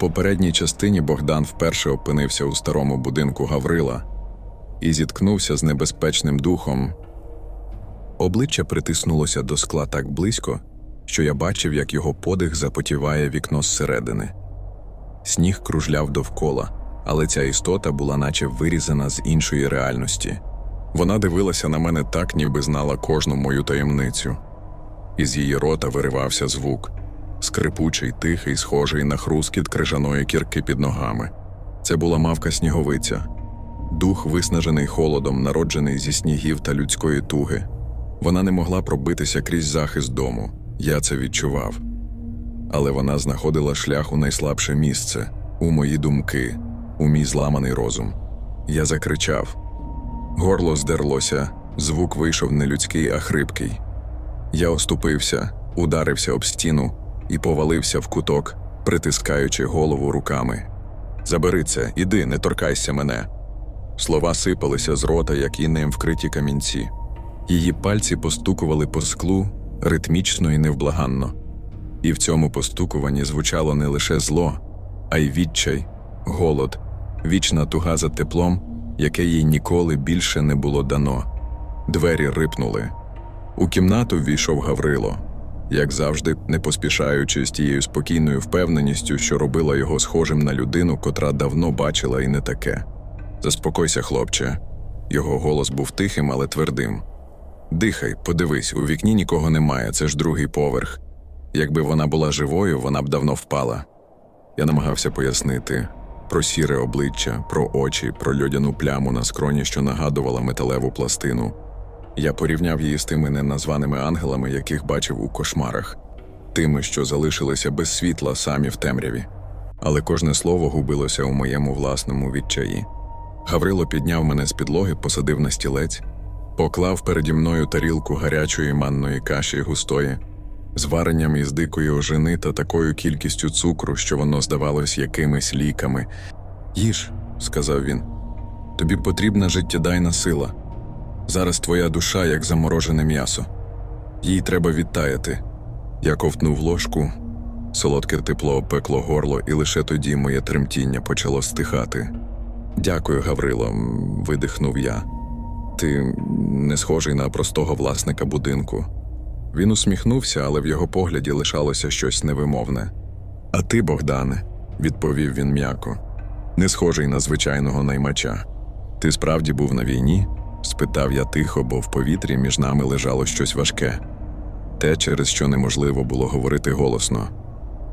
попередній частині Богдан вперше опинився у старому будинку Гаврила і зіткнувся з небезпечним духом. Обличчя притиснулося до скла так близько, що я бачив, як його подих запотіває вікно зсередини. Сніг кружляв довкола, але ця істота була наче вирізана з іншої реальності. Вона дивилася на мене так, ніби знала кожну мою таємницю. Із її рота виривався звук скрипучий, тихий, схожий на хрускіт крижаної кірки під ногами. Це була мавка сніговиця, дух, виснажений холодом, народжений зі снігів та людської туги. Вона не могла пробитися крізь захист дому. Я це відчував. Але вона знаходила шлях у найслабше місце, у мої думки, у мій зламаний розум. Я закричав. Горло здерлося, звук вийшов не людський, а хрипкий. Я оступився, ударився об стіну і повалився в куток, притискаючи голову руками. Забери це, іди, не торкайся мене. Слова сипалися з рота, як інеєм вкриті камінці. Її пальці постукували по склу ритмічно і невблаганно. І в цьому постукуванні звучало не лише зло, а й відчай, голод, вічна туга за теплом, яке їй ніколи більше не було дано. Двері рипнули. У кімнату ввійшов Гаврило, як завжди, не поспішаючи з тією спокійною впевненістю, що робила його схожим на людину, котра давно бачила і не таке. Заспокойся, хлопче. Його голос був тихим, але твердим. Дихай, подивись, у вікні нікого немає, це ж другий поверх. Якби вона була живою, вона б давно впала. Я намагався пояснити про сіре обличчя, про очі, про льодяну пляму на скроні, що нагадувала металеву пластину. Я порівняв її з тими неназваними ангелами, яких бачив у кошмарах, тими, що залишилися без світла самі в темряві. Але кожне слово губилося у моєму власному відчаї. Гаврило підняв мене з підлоги, посадив на стілець, поклав переді мною тарілку гарячої манної каші густої, з варенням із дикої ожини та такою кількістю цукру, що воно здавалось якимись ліками. Їж, сказав він, тобі потрібна життєдайна сила. Зараз твоя душа, як заморожене м'ясо. Їй треба відтаяти. Я ковтнув ложку, солодке тепло опекло горло, і лише тоді моє тремтіння почало стихати. Дякую, Гаврило, видихнув я. Ти не схожий на простого власника будинку. Він усміхнувся, але в його погляді лишалося щось невимовне. А ти, Богдане, відповів він м'яко, не схожий на звичайного наймача. Ти справді був на війні? Спитав я тихо, бо в повітрі між нами лежало щось важке, те, через що неможливо було говорити голосно.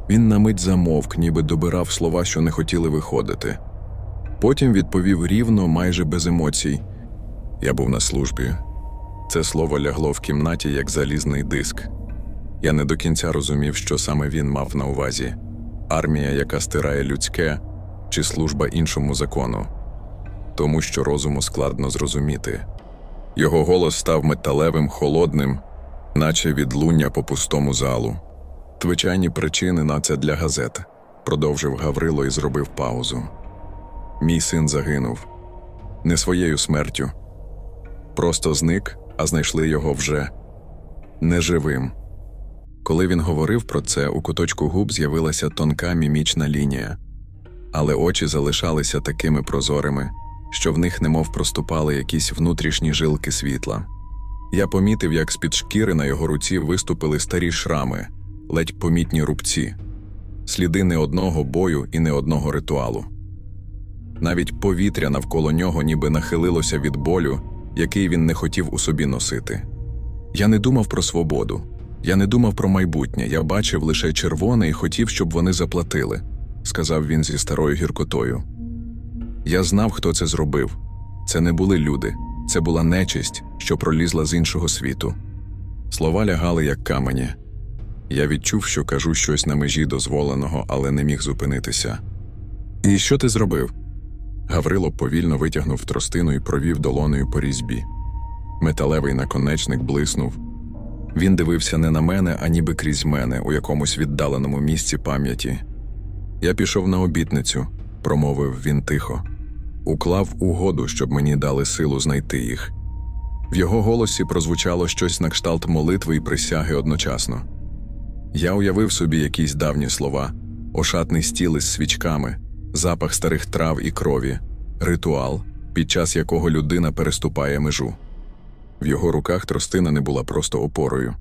Він на мить замовк, ніби добирав слова, що не хотіли виходити. Потім відповів рівно, майже без емоцій. Я був на службі. Це слово лягло в кімнаті як залізний диск. Я не до кінця розумів, що саме він мав на увазі армія, яка стирає людське, чи служба іншому закону, тому що розуму складно зрозуміти. Його голос став металевим, холодним, наче відлуння по пустому залу. Звичайні причини на це для газет, продовжив Гаврило і зробив паузу. Мій син загинув не своєю смертю. Просто зник, а знайшли його вже неживим. Коли він говорив про це, у куточку губ з'явилася тонка мімічна лінія, але очі залишалися такими прозорими, що в них немов проступали якісь внутрішні жилки світла. Я помітив, як з-під шкіри на його руці виступили старі шрами, ледь помітні рубці, сліди не одного бою і не одного ритуалу. Навіть повітря навколо нього ніби нахилилося від болю, який він не хотів у собі носити. Я не думав про свободу, я не думав про майбутнє, я бачив лише червоне і хотів, щоб вони заплатили, сказав він зі старою гіркотою. Я знав, хто це зробив. Це не були люди, це була нечисть, що пролізла з іншого світу. Слова лягали, як камені. Я відчув, що кажу щось на межі дозволеного, але не міг зупинитися. І що ти зробив? Гаврило повільно витягнув тростину і провів долоною по різьбі. Металевий наконечник блиснув. Він дивився не на мене, а ніби крізь мене у якомусь віддаленому місці пам'яті. Я пішов на обітницю, промовив він тихо, уклав угоду, щоб мені дали силу знайти їх. В його голосі прозвучало щось на кшталт молитви і присяги одночасно. Я уявив собі якісь давні слова, ошатний стіл із свічками, запах старих трав і крові, ритуал, під час якого людина переступає межу. В його руках тростина не була просто опорою.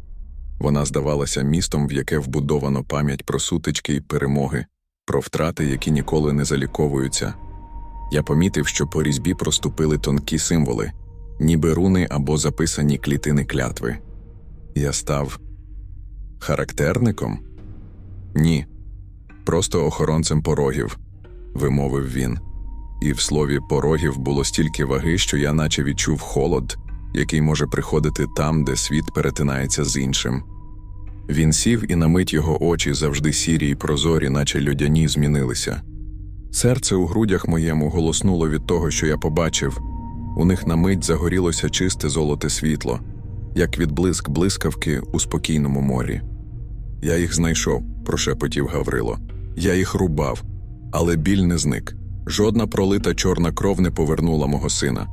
Вона здавалася містом, в яке вбудовано пам'ять про сутички і перемоги, про втрати, які ніколи не заліковуються. Я помітив, що по різьбі проступили тонкі символи, ніби руни або записані клітини клятви. Я став характерником? Ні, просто охоронцем порогів, вимовив він. І в слові порогів було стільки ваги, що я наче відчув холод, який може приходити там, де світ перетинається з іншим. Він сів, і на мить його очі, завжди сірі й прозорі, наче людяні, змінилися. Серце у грудях моєму голоснуло від того, що я побачив. У них на мить загорілося чисте золоте світло, як відблиск блискавки у спокійному морі. Я їх знайшов, прошепотів Гаврило. Я їх рубав, але біль не зник. Жодна пролита чорна кров не повернула мого сина.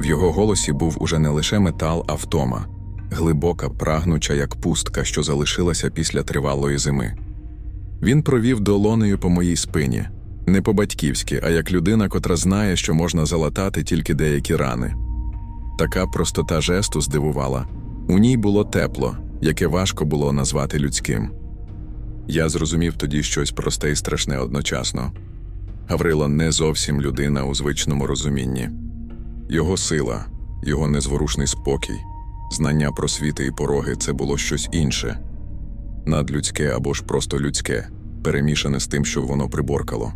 В його голосі був уже не лише метал, а втома, глибока, прагнуча, як пустка, що залишилася після тривалої зими. Він провів долонею по моїй спині, не по-батьківськи, а як людина, котра знає, що можна залатати тільки деякі рани. Така простота жесту здивувала. У ній було тепло, яке важко було назвати людським. Я зрозумів тоді щось просте і страшне одночасно. Гаврило не зовсім людина у звичному розумінні. Його сила, його незворушний спокій, знання про світи і пороги це було щось інше надлюдське або ж просто людське, перемішане з тим, що воно приборкало.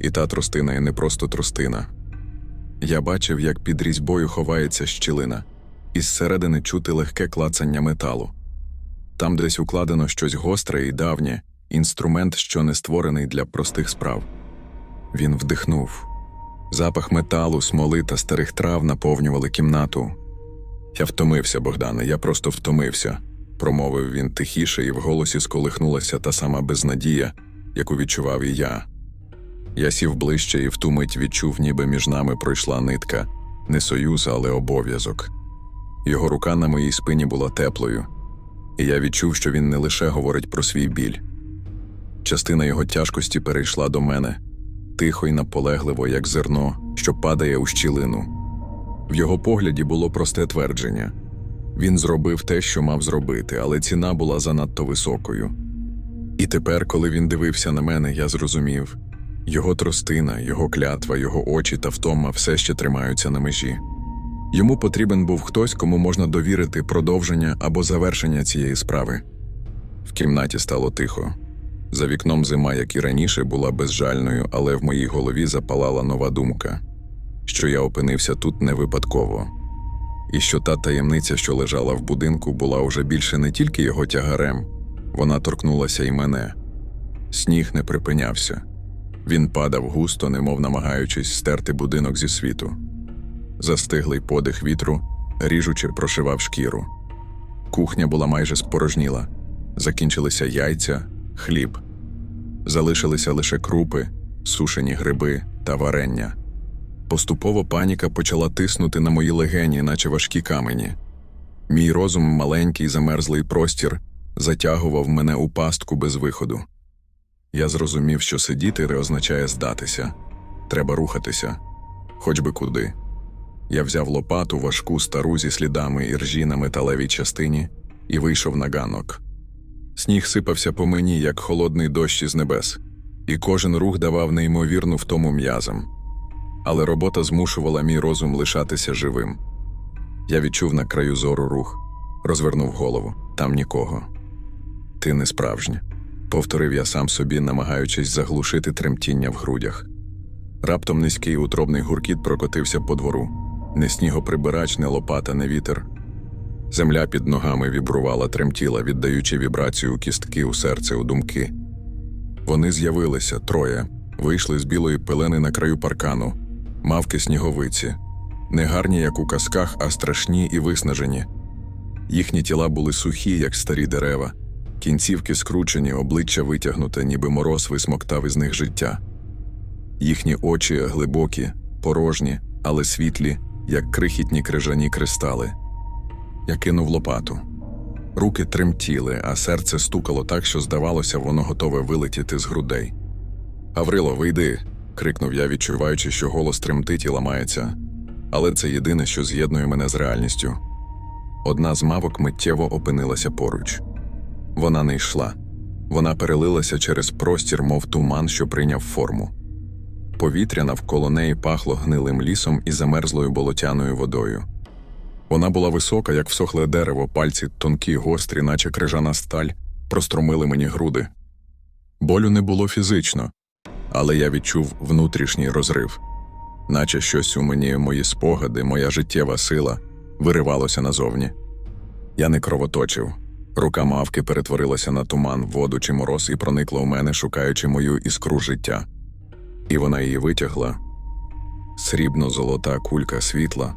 І та тростина і не просто тростина. Я бачив, як під різьбою ховається щілина, і зсередини чути легке клацання металу. Там десь укладено щось гостре і давнє, інструмент, що не створений для простих справ. Він вдихнув. Запах металу, смоли та старих трав наповнювали кімнату. Я втомився, Богдане, я просто втомився, промовив він тихіше, і в голосі сколихнулася та сама безнадія, яку відчував і я. Я сів ближче і в ту мить відчув, ніби між нами пройшла нитка, не союз, але обов'язок. Його рука на моїй спині була теплою, і я відчув, що він не лише говорить про свій біль. Частина його тяжкості перейшла до мене, тихо й наполегливо, як зерно, що падає у щілину. В його погляді було просте твердження він зробив те, що мав зробити, але ціна була занадто високою. І тепер, коли він дивився на мене, я зрозумів його тростина, його клятва, його очі та втома все ще тримаються на межі. Йому потрібен був хтось, кому можна довірити продовження або завершення цієї справи. В кімнаті стало тихо. За вікном зима, як і раніше, була безжальною, але в моїй голові запалала нова думка, що я опинився тут не випадково, і що та таємниця, що лежала в будинку, була уже більше не тільки його тягарем, вона торкнулася і мене. Сніг не припинявся. Він падав густо, немов намагаючись стерти будинок зі світу. Застиглий подих вітру, ріжучи, прошивав шкіру. Кухня була майже спорожніла. Закінчилися яйця, хліб. Залишилися лише крупи, сушені гриби та варення. Поступово паніка почала тиснути на мої легені, наче важкі камені. Мій розум, маленький замерзлий простір, затягував мене у пастку без виходу. Я зрозумів, що сидіти не означає здатися. Треба рухатися, хоч би куди. Я взяв лопату важку стару зі слідами іржі на металевій частині і вийшов на ганок. Сніг сипався по мені, як холодний дощ із небес, і кожен рух давав неймовірну втому м'язам. Але робота змушувала мій розум лишатися живим. Я відчув на краю зору рух, розвернув голову там нікого. Ти не справжня, повторив я сам собі, намагаючись заглушити тремтіння в грудях. Раптом низький утробний гуркіт прокотився по двору. Не снігоприбирач, не лопата, не вітер. Земля під ногами вібрувала, тремтіла, віддаючи вібрацію кістки, у серце, у думки. Вони з'явилися троє, вийшли з білої пелени на краю паркану, мавки сніговиці, не гарні, як у казках, а страшні і виснажені. Їхні тіла були сухі, як старі дерева, кінцівки скручені, обличчя витягнуте, ніби мороз висмоктав із них життя. Їхні очі глибокі, порожні, але світлі, як крихітні крижані кристали. Я кинув лопату. Руки тремтіли, а серце стукало так, що здавалося, воно готове вилетіти з грудей. Гаврило, вийди. крикнув я, відчуваючи, що голос тремтить і ламається. Але це єдине, що з'єднує мене з реальністю. Одна з мавок миттєво опинилася поруч. Вона не йшла. Вона перелилася через простір, мов туман, що прийняв форму. Повітря навколо неї пахло гнилим лісом і замерзлою болотяною водою. Вона була висока, як всохле дерево, пальці тонкі, гострі, наче крижана сталь, простромили мені груди. Болю не було фізично, але я відчув внутрішній розрив, наче щось у мені, мої спогади, моя життєва сила виривалося назовні. Я не кровоточив. Рука мавки перетворилася на туман, воду чи мороз і проникла у мене, шукаючи мою іскру життя. І вона її витягла. Срібно-золота кулька світла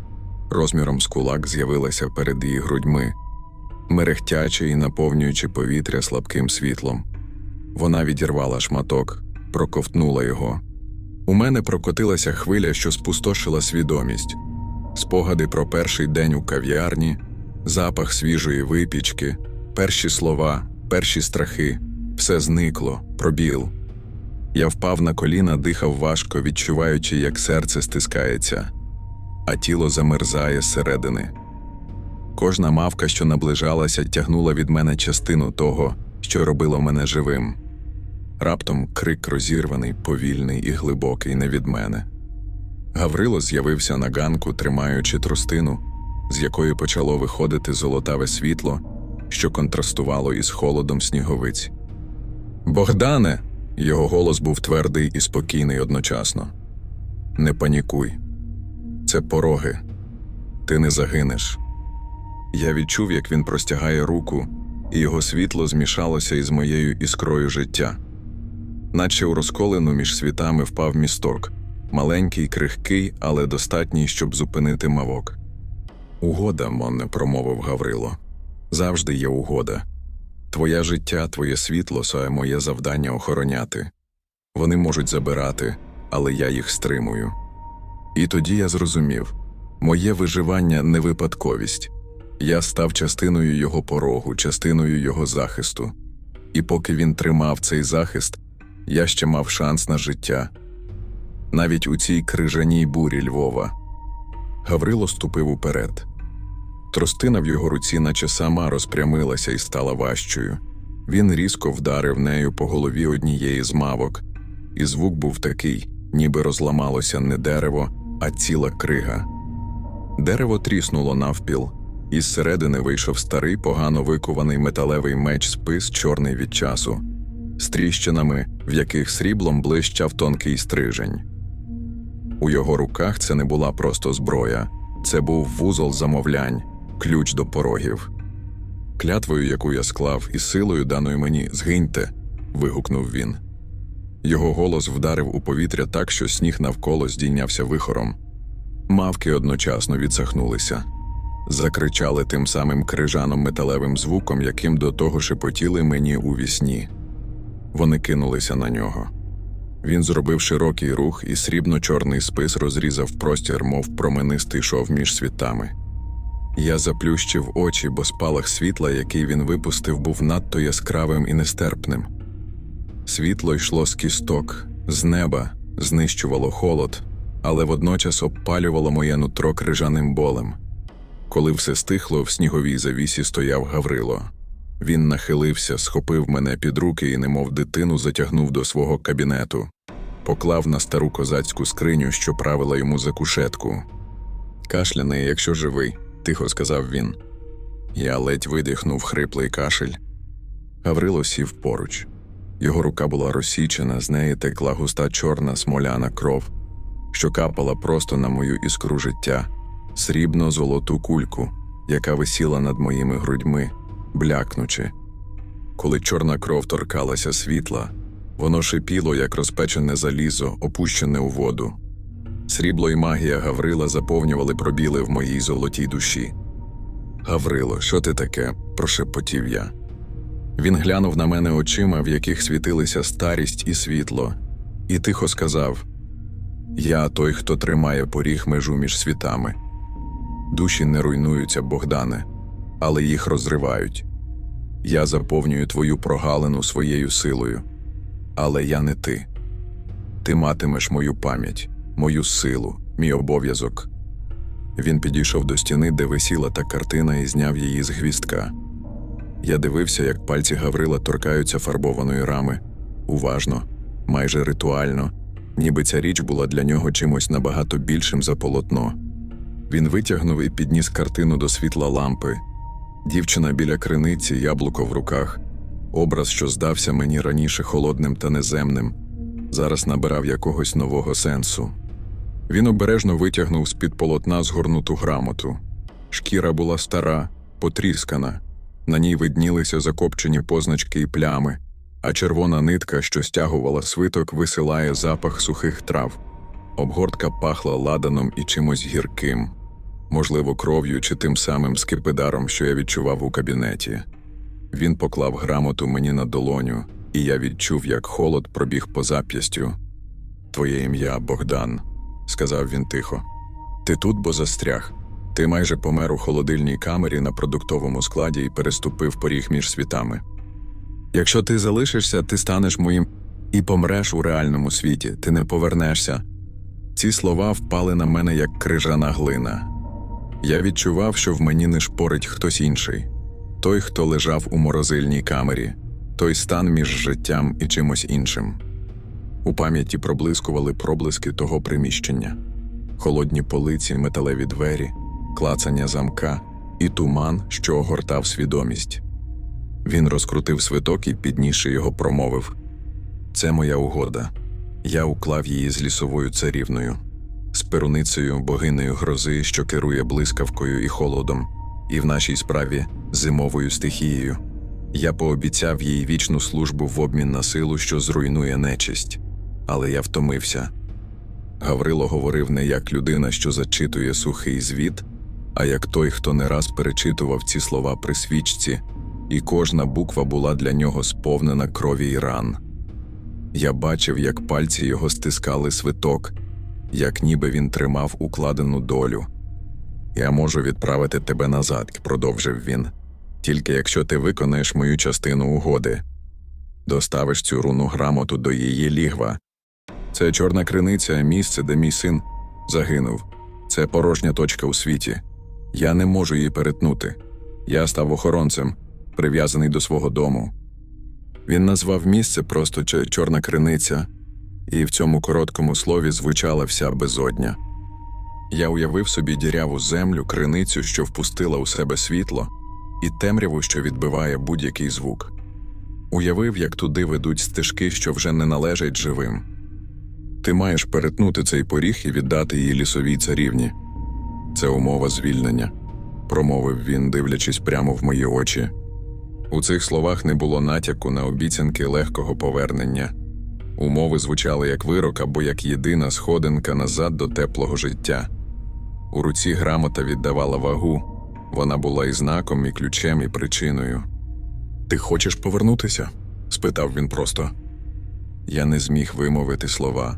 розміром з кулак з'явилася перед її грудьми, мерехтячи і наповнюючи повітря слабким світлом. Вона відірвала шматок, проковтнула його. У мене прокотилася хвиля, що спустошила свідомість, спогади про перший день у кав'ярні, запах свіжої випічки, перші слова, перші страхи, все зникло, пробіл. Я впав на коліна, дихав важко, відчуваючи, як серце стискається, а тіло замерзає зсередини. Кожна мавка, що наближалася, тягнула від мене частину того, що робило мене живим. Раптом крик розірваний, повільний і глибокий не від мене. Гаврило з'явився на ганку, тримаючи тростину, з якої почало виходити золотаве світло, що контрастувало із холодом сніговиць. Богдане! Його голос був твердий і спокійний одночасно. Не панікуй. Це пороги. Ти не загинеш. Я відчув, як він простягає руку, і його світло змішалося із моєю іскрою життя. Наче у розколину між світами впав місток, маленький, крихкий, але достатній, щоб зупинити мавок. Угода, Монне, промовив Гаврило. Завжди є угода. Твоє життя, твоє світло це моє завдання охороняти. Вони можуть забирати, але я їх стримую. І тоді я зрозумів моє виживання не випадковість. Я став частиною його порогу, частиною його захисту. І поки він тримав цей захист, я ще мав шанс на життя. Навіть у цій крижаній бурі Львова. Гаврило ступив уперед. Тростина в його руці, наче сама розпрямилася і стала важчою. Він різко вдарив нею по голові однієї з мавок, і звук був такий, ніби розламалося не дерево, а ціла крига. Дерево тріснуло навпіл, і зсередини вийшов старий, погано викуваний металевий меч спис, чорний від часу, з тріщинами, в яких сріблом блищав тонкий стрижень. У його руках це не була просто зброя, це був вузол замовлянь, ключ до порогів. Клятвою, яку я склав, і силою даною мені згиньте. вигукнув він. Його голос вдарив у повітря так, що сніг навколо здійнявся вихором. Мавки одночасно відсахнулися, закричали тим самим крижаном металевим звуком, яким до того шепотіли мені у вісні. Вони кинулися на нього. Він зробив широкий рух, і срібно-чорний спис розрізав простір, мов променистий шов між світами. Я заплющив очі, бо спалах світла, який він випустив, був надто яскравим і нестерпним. Світло йшло з кісток, з неба, знищувало холод, але водночас обпалювало моє нутро крижаним болем. Коли все стихло, в сніговій завісі стояв Гаврило. Він нахилився, схопив мене під руки і, немов дитину, затягнув до свого кабінету, поклав на стару козацьку скриню, що правила йому за кушетку. Кашляний, якщо живий, тихо сказав він. Я ледь видихнув хриплий кашель. Гаврило сів поруч. Його рука була розсічена, з неї текла густа чорна смоляна кров, що капала просто на мою іскру життя, срібно золоту кульку, яка висіла над моїми грудьми, блякнучи. Коли чорна кров торкалася світла, воно шипіло, як розпечене залізо, опущене у воду. Срібло і магія Гаврила заповнювали пробіли в моїй золотій душі. Гаврило, що ти таке? прошепотів я. Він глянув на мене очима, в яких світилися старість і світло, і тихо сказав: Я той, хто тримає поріг межу між світами. Душі не руйнуються, Богдане, але їх розривають. Я заповнюю твою прогалину своєю силою. Але я не ти. Ти матимеш мою пам'ять, мою силу, мій обов'язок. Він підійшов до стіни, де висіла та картина, і зняв її з гвістка. Я дивився, як пальці Гаврила торкаються фарбованої рами, уважно, майже ритуально, ніби ця річ була для нього чимось набагато більшим за полотно. Він витягнув і підніс картину до світла лампи. Дівчина біля криниці, яблуко в руках. Образ, що здався мені раніше холодним та неземним, зараз набирав якогось нового сенсу. Він обережно витягнув з-під полотна згорнуту грамоту. Шкіра була стара, потріскана, на ній виднілися закопчені позначки і плями, а червона нитка, що стягувала свиток, висилає запах сухих трав. Обгортка пахла ладаном і чимось гірким, можливо, кров'ю чи тим самим скипидаром, що я відчував у кабінеті. Він поклав грамоту мені на долоню, і я відчув, як холод пробіг по зап'ястю. Твоє ім'я Богдан, сказав він тихо. Ти тут, бо застряг. Ти майже помер у холодильній камері на продуктовому складі і переступив поріг між світами. Якщо ти залишишся, ти станеш моїм і помреш у реальному світі, ти не повернешся. Ці слова впали на мене як крижана глина. Я відчував, що в мені не шпорить хтось інший той, хто лежав у морозильній камері, той стан між життям і чимось іншим. У пам'яті проблискували проблиски того приміщення, холодні полиці, металеві двері, клацання замка і туман, що огортав свідомість. Він розкрутив свиток і, піднісши його, промовив: Це моя угода. Я уклав її з лісовою царівною, з перуницею богинею грози, що керує блискавкою і холодом, і в нашій справі зимовою стихією. Я пообіцяв їй вічну службу в обмін на силу, що зруйнує нечисть, але я втомився. Гаврило говорив не як людина, що зачитує сухий звіт, а як той, хто не раз перечитував ці слова при свічці, і кожна буква була для нього сповнена крові й ран. Я бачив, як пальці його стискали свиток, як ніби він тримав укладену долю. Я можу відправити тебе назад, продовжив він, тільки якщо ти виконаєш мою частину угоди, доставиш цю руну грамоту до її лігва. Це чорна криниця, місце, де мій син загинув. Це порожня точка у світі. Я не можу її перетнути. Я став охоронцем, прив'язаний до свого дому. Він назвав місце просто чорна криниця, і в цьому короткому слові звучала вся безодня. Я уявив собі діряву землю, криницю, що впустила у себе світло, і темряву, що відбиває будь-який звук. Уявив, як туди ведуть стежки, що вже не належать живим. Ти маєш перетнути цей поріг і віддати її лісовій царівні. Це умова звільнення, промовив він, дивлячись прямо в мої очі. У цих словах не було натяку на обіцянки легкого повернення. Умови звучали як вирок або як єдина сходинка назад до теплого життя. У руці грамота віддавала вагу, вона була і знаком, і ключем, і причиною. Ти хочеш повернутися? спитав він просто. Я не зміг вимовити слова.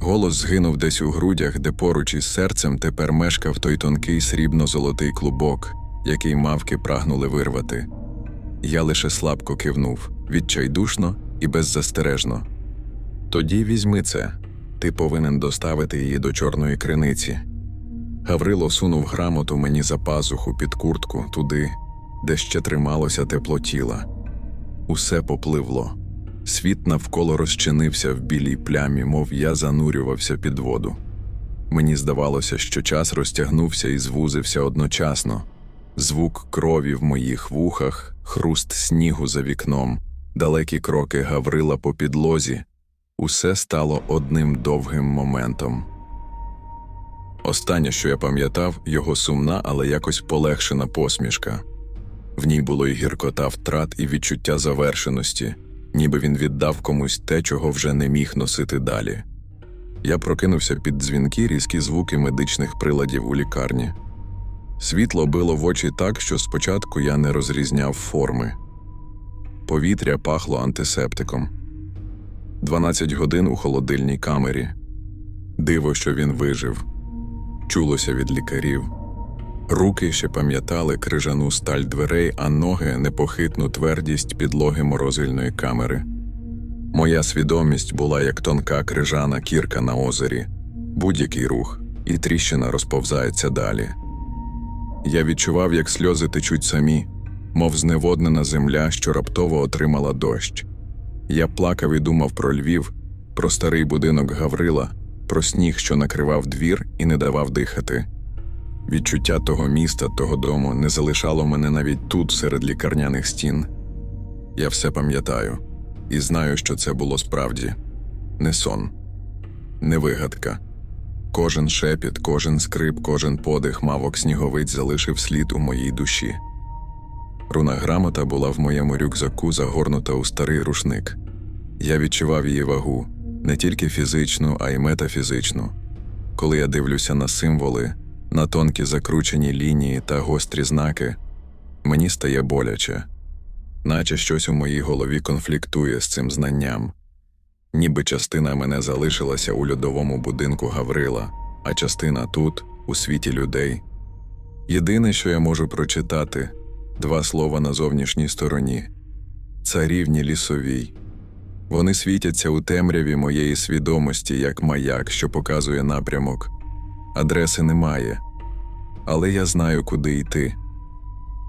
Голос згинув десь у грудях, де поруч із серцем тепер мешкав той тонкий срібно-золотий клубок, який мавки прагнули вирвати. Я лише слабко кивнув, відчайдушно і беззастережно. Тоді візьми це, ти повинен доставити її до чорної криниці. Гаврило сунув грамоту мені за пазуху під куртку туди, де ще трималося тепло тіла. Усе попливло. Світ навколо розчинився в білій плямі, мов я занурювався під воду. Мені здавалося, що час розтягнувся і звузився одночасно. Звук крові в моїх вухах, хруст снігу за вікном, далекі кроки Гаврила по підлозі. Усе стало одним довгим моментом. Останнє, що я пам'ятав, його сумна, але якось полегшена посмішка. В ній було й гіркота втрат і відчуття завершеності, ніби він віддав комусь те, чого вже не міг носити далі. Я прокинувся під дзвінки різкі звуки медичних приладів у лікарні. Світло било в очі так, що спочатку я не розрізняв форми. Повітря пахло антисептиком. 12 годин у холодильній камері. Диво, що він вижив. Чулося від лікарів. Руки ще пам'ятали крижану сталь дверей, а ноги непохитну твердість підлоги морозильної камери. Моя свідомість була як тонка крижана кірка на озері, будь-який рух, і тріщина розповзається далі. Я відчував, як сльози течуть самі, мов зневоднена земля, що раптово отримала дощ. Я плакав і думав про Львів, про старий будинок Гаврила, про сніг, що накривав двір і не давав дихати. Відчуття того міста, того дому не залишало мене навіть тут, серед лікарняних стін. Я все пам'ятаю і знаю, що це було справді не сон, не вигадка. Кожен шепіт, кожен скрип, кожен подих мавок сніговиць залишив слід у моїй душі. Руна грамота була в моєму рюкзаку загорнута у старий рушник. Я відчував її вагу не тільки фізичну, а й метафізичну. Коли я дивлюся на символи, на тонкі закручені лінії та гострі знаки, мені стає боляче, наче щось у моїй голові конфліктує з цим знанням. Ніби частина мене залишилася у льодовому будинку Гаврила, а частина тут, у світі людей. Єдине, що я можу прочитати два слова на зовнішній стороні царівні лісовій. Вони світяться у темряві моєї свідомості, як маяк, що показує напрямок. Адреси немає, але я знаю, куди йти.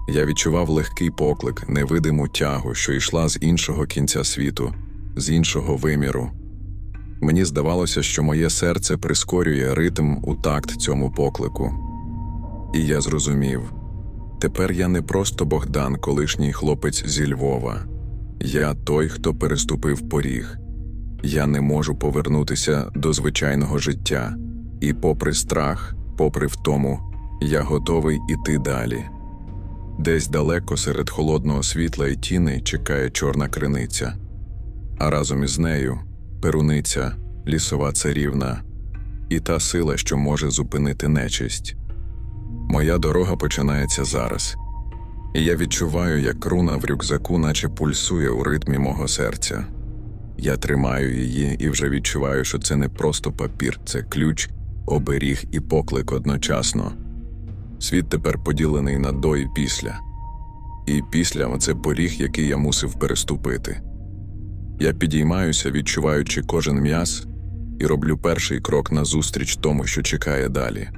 Я відчував легкий поклик, невидиму тягу, що йшла з іншого кінця світу, з іншого виміру. Мені здавалося, що моє серце прискорює ритм у такт цьому поклику. І я зрозумів тепер я не просто Богдан, колишній хлопець зі Львова. Я той, хто переступив поріг. Я не можу повернутися до звичайного життя, і, попри страх, попри втому, я готовий іти далі. Десь далеко серед холодного світла і тіни чекає чорна криниця, а разом із нею перуниця, лісова царівна і та сила, що може зупинити нечисть. Моя дорога починається зараз, і я відчуваю, як руна в рюкзаку, наче пульсує у ритмі мого серця. Я тримаю її і вже відчуваю, що це не просто папір, це ключ, оберіг і поклик одночасно. Світ тепер поділений на до і після. І після це поріг, який я мусив переступити. Я підіймаюся, відчуваючи кожен м'яз, і роблю перший крок назустріч тому, що чекає далі.